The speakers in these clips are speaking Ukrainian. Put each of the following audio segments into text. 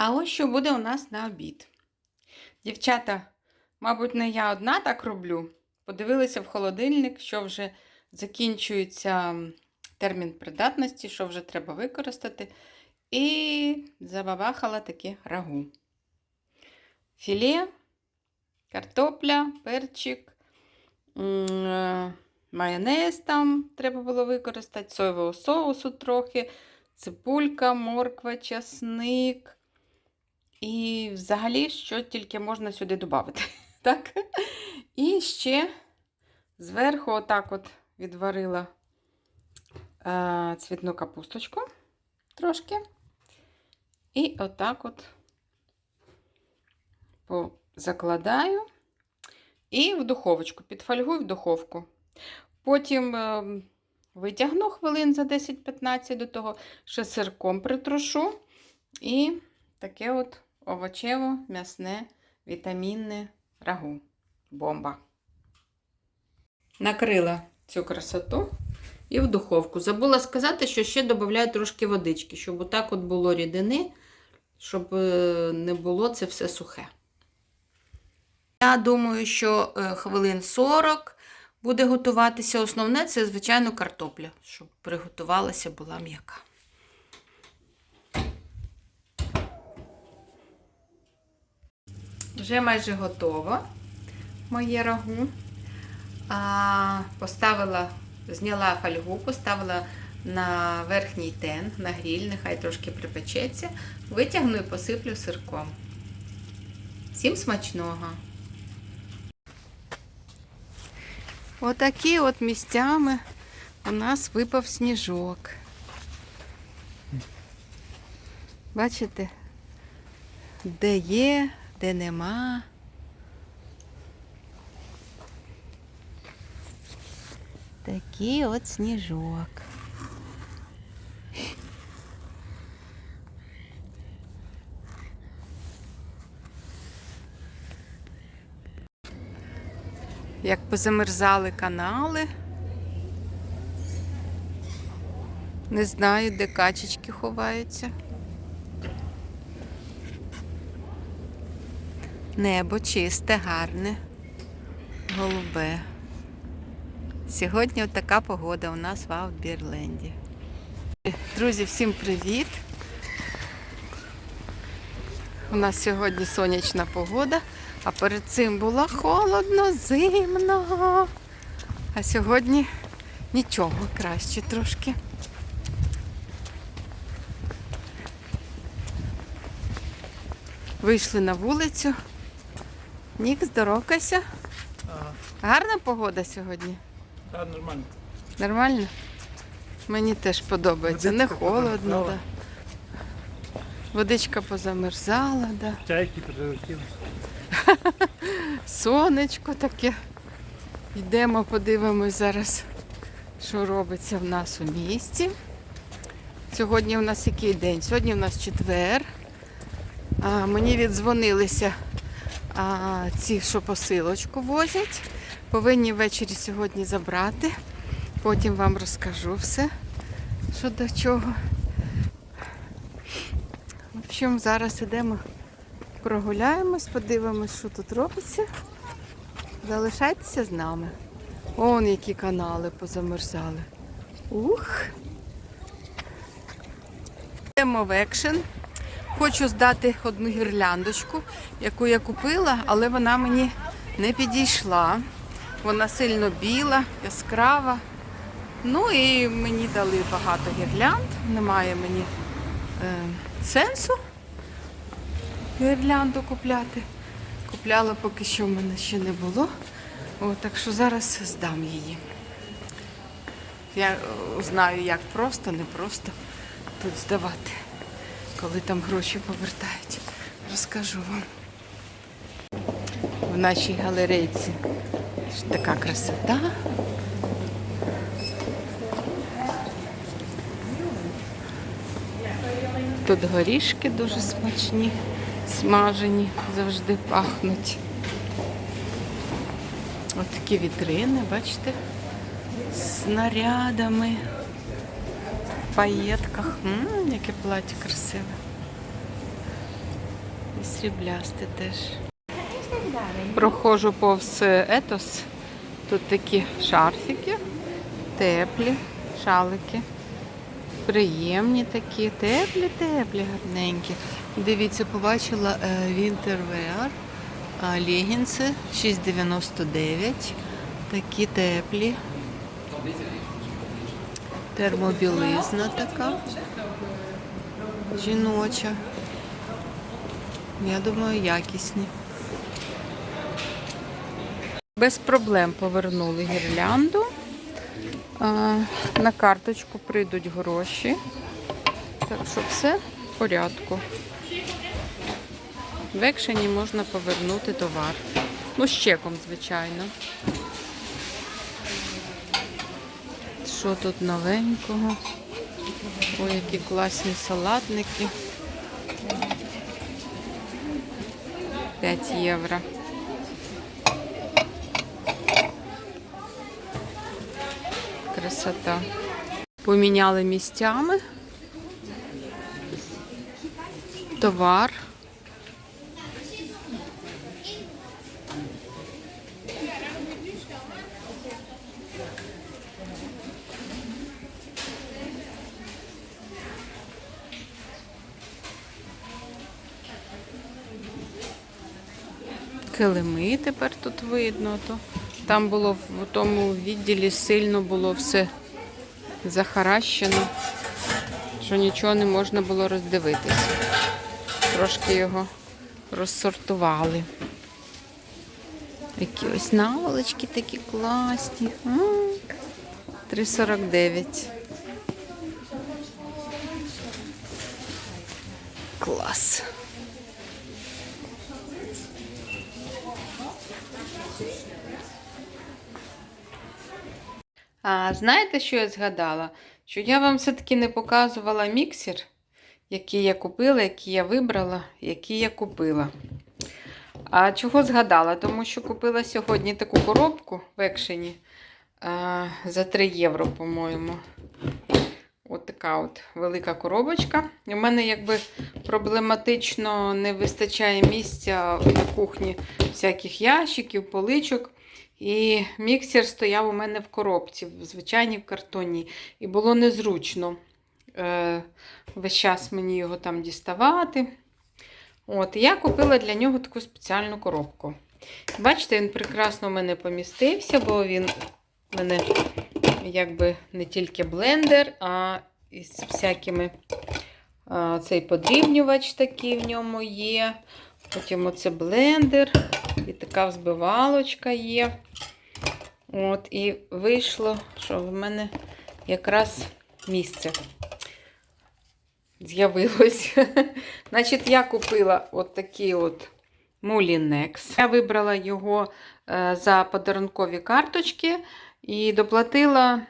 А ось що буде у нас на обід. Дівчата, мабуть, не я одна так роблю. Подивилися в холодильник, що вже закінчується термін придатності, що вже треба використати. І забабахала таке рагу. Філе, картопля, перчик, е, майонез там треба було використати, соєвого соусу трохи, цибулька, морква, часник. І взагалі, що тільки можна сюди додати. Так? І ще зверху, отак от відварила е, цвітну капусточку трошки. І отак от закладаю і в духовочку, підфольгую в духовку. Потім е, витягну хвилин за 10-15 до того, ще сирком притрушу. І таке от овочево-м'ясне вітамінне рагу. Бомба. Накрила цю красоту і в духовку. Забула сказати, що ще додаю трошки водички, щоб отак от було рідини, щоб е, не було це все сухе. Я думаю, що е, хвилин 40 буде готуватися. Основне це, звичайно, картопля, щоб приготувалася, була м'яка. Вже майже готово моє рагу. А, поставила, зняла фольгу, поставила на верхній тен, на гріль, нехай трошки припечеться. Витягну і посиплю сирком. Всім смачного! Отакі от місцями у нас випав сніжок. Бачите, де є, де нема. Такий от сніжок. Як позамерзали канали. Не знаю, де качечки ховаються. Небо чисте, гарне, голубе. Сьогодні така погода у нас в Аутбірленді. Друзі, всім привіт! У нас сьогодні сонячна погода, а перед цим було холодно, зимно. А сьогодні нічого краще трошки. Вийшли на вулицю. Нік, здоровкайся. Ага, Гарна погода сьогодні. так, нормально. Нормально? Мені теж подобається. Не холодно, позамерзала. да. Водичка позамерзала, да. Чайки прилетіли. Сонечко таке. Йдемо, подивимось зараз, що робиться в нас у місті. Сьогодні у нас який день? Сьогодні у нас четвер. А, мені віддзвонилися а, ці, що посилочку возять. Повинні ввечері сьогодні забрати. Потім вам розкажу все, що до чого. В общем, зараз йдемо прогуляємось, подивимось, що тут робиться. Залишайтеся з нами. Вон які канали позамерзали. Ух. Йдемо в екшен. Хочу здати одну гірляндочку, яку я купила, але вона мені не підійшла. Вона сильно біла, яскрава. Ну і мені дали багато гірлянд. Немає мені е, сенсу гірлянду купляти. Купляла поки що в мене ще не було. О, так що зараз здам її. Я е, знаю, як просто, не просто тут здавати, коли там гроші повертають. Розкажу вам. В нашій галерейці така красота. Тут горішки дуже смачні, смажені, завжди пахнуть. Ось такі вітрини, бачите, з снарядами, в паєтках. М, яке плаття красиве. І сріблясте теж. Проходжу повз етос. Тут такі шарфики, теплі, шалики. Приємні такі, теплі, теплі, гарненькі. Дивіться, побачила е, Winterwear, е, легінси 6,99. Такі теплі. Термобілизна така. Жіноча. Я думаю, якісні. Без проблем повернули гірлянду. На карточку прийдуть гроші. Так що все в порядку. В екшені можна повернути товар. Ну, з чеком, звичайно. Що тут новенького? Ой, які класні салатники. 5 євро. Красота. Поміняли місцями. Товар. Килими тепер тут видно. То. Там було в тому відділі сильно було все захаращено, що нічого не можна було роздивитися. Трошки його розсортували. Які ось наволочки такі класні. 3,49. Клас. А знаєте, що я згадала? Що я вам все-таки не показувала міксер, який я купила, який я вибрала, який я купила. А чого згадала? Тому що купила сьогодні таку коробку в екшені а, за 3 євро, по-моєму. От така от велика коробочка. У мене якби проблематично не вистачає місця на кухні всяких ящиків, поличок. І міксер стояв у мене в коробці, в звичайній картоні. І було незручно е, весь час мені його там діставати. От, я купила для нього таку спеціальну коробку. Бачите, він прекрасно в мене помістився, бо він в мене якби не тільки блендер, а із всякими а, цей подрібнювач такий в ньому є. Потім оце блендер. Така взбивалочка є. От, і вийшло, що в мене якраз місце з'явилось. Значить, я купила от такий от Мулінекс. Я вибрала його е, за подарункові карточки і доплатила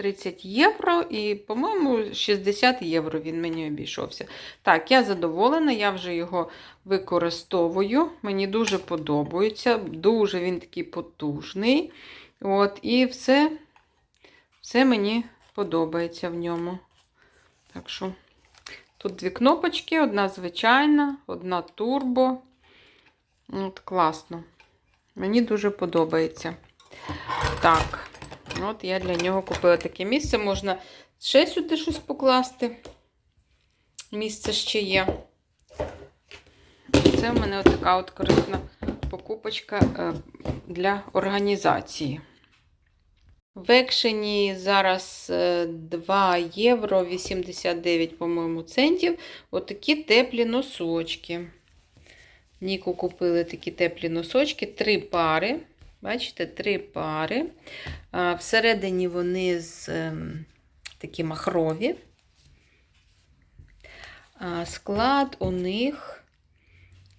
30 євро, і, по-моєму, 60 євро він мені обійшовся. Так, я задоволена, я вже його використовую. Мені дуже подобається. Дуже він такий потужний. От, І все, все мені подобається в ньому. Так що, тут дві кнопочки: одна звичайна, одна турбо. От, Класно. Мені дуже подобається. Так. От я для нього купила таке місце. Можна ще сюди щось покласти. Місце ще є. Це в мене от така от корисна покупочка е, для організації. В екшені зараз е, 2 євро 89, по-моєму, центів. Отакі теплі носочки. Ніку купили такі теплі носочки, три пари. Бачите, три пари. Всередині вони з ем, такі махрові. Склад у них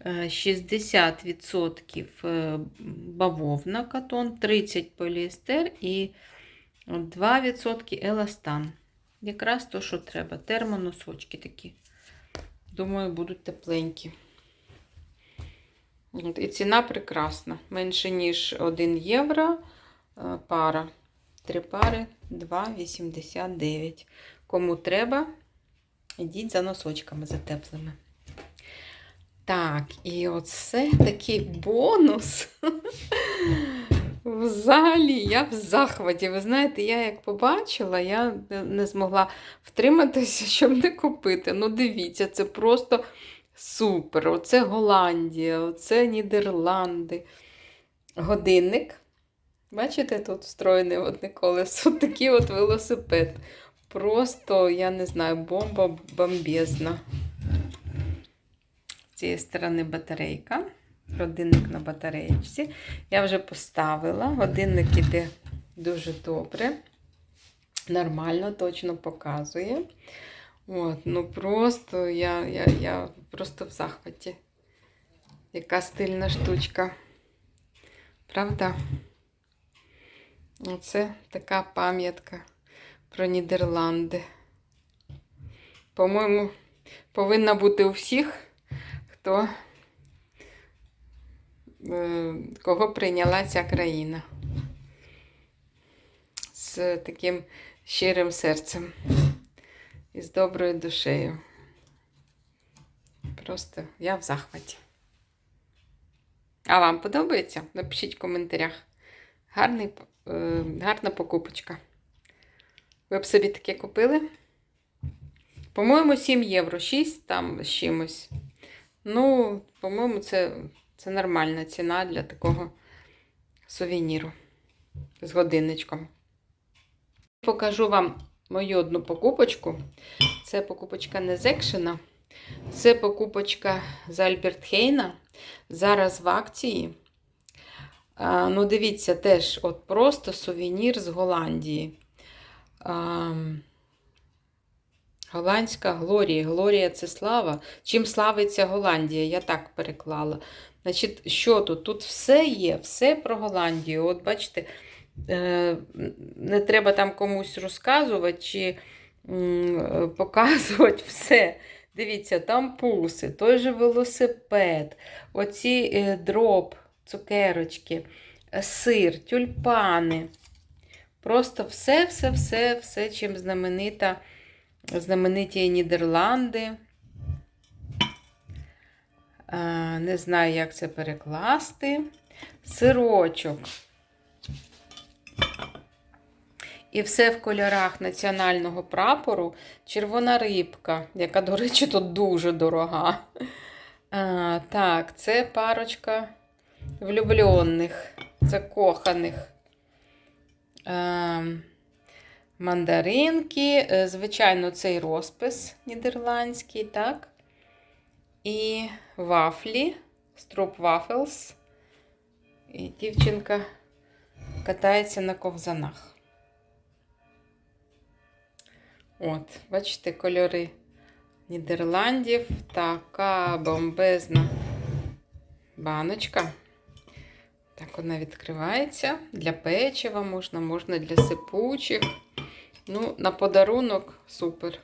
е, 60% е, бавовна катон, 30 поліестер і 2% еластан. Якраз то, що треба. Термоносочки такі. Думаю, будуть тепленькі. І ціна прекрасна. Менше, ніж 1 євро е, пара. Три пари 2,89. Кому треба, йдіть за носочками за теплими. Так, і оце такий бонус. Взагалі, я в захваті. Ви знаєте, я як побачила, я не змогла втриматися, щоб не купити. Ну, дивіться, це просто супер. Оце Голландія, оце Нідерланди. Годинник. Бачите, тут встроєний в одне колесо. Такий от велосипед. Просто, я не знаю, бомба бомбезна. З цієї сторони батарейка. Годинник на батареєчці. Я вже поставила. Годинник іде дуже добре. Нормально, точно показує. От, ну просто я, я, я просто в захваті. Яка стильна штучка. Правда? Оце така пам'ятка про Нідерланди. По-моєму, повинна бути у всіх, хто е, кого прийняла ця країна. З таким щирим серцем і з доброю душею. Просто я в захваті. А вам подобається? Напишіть в коментарях. Гарний, е, гарна покупочка. Ви б собі таке купили? По-моєму, 7 євро, 6 там з чимось. Ну, по-моєму, це, це нормальна ціна для такого сувеніру з годинничком. Покажу вам мою одну покупочку. Це покупочка не з екшена. Це покупочка з Альберт Хейна. Зараз в акції. А, ну, дивіться, теж от просто сувенір з Голландії. А, голландська Глорія. Глорія це слава. Чим славиться Голландія? Я так переклала. Значить, що тут? Тут все є, все про Голландію. От бачите, не треба там комусь розказувати чи показувати все. Дивіться, там пуси, той же велосипед, оці е, дроб, цукерочки, е, сир, тюльпани. Просто все, все, чим знаменита, знамениті Нідерланди. Не знаю, як це перекласти. Сирочок. І все в кольорах національного прапору. Червона рибка, яка, до речі, тут дуже дорога. А, так, це парочка влюблених, закоханих. А, мандаринки. Е, Звичайно, цей розпис нідерландський, так? І вафлі, строп вафелс. І дівчинка катається на ковзанах. От, бачите, кольори Нідерландів. Така бомбезна баночка. Так вона відкривається. Для печива можна, можна для сипучих. Ну, на подарунок супер.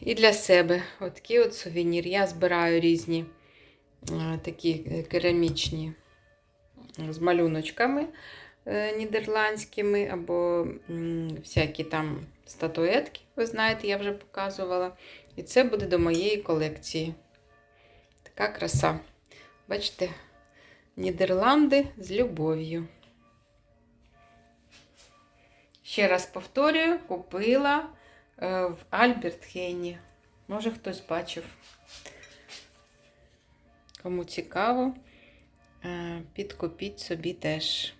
І для себе отакий от сувенір. Я збираю різні такі керамічні з малюночками е, нідерландськими, або всякі там статуетки, ви знаєте, я вже показувала. І це буде до моєї колекції. Така краса. Бачите, Нідерланди з любов'ю. Ще раз повторюю, купила е, в Альберт Хейні. Може, хтось бачив. Кому цікаво, е, підкупіть собі теж.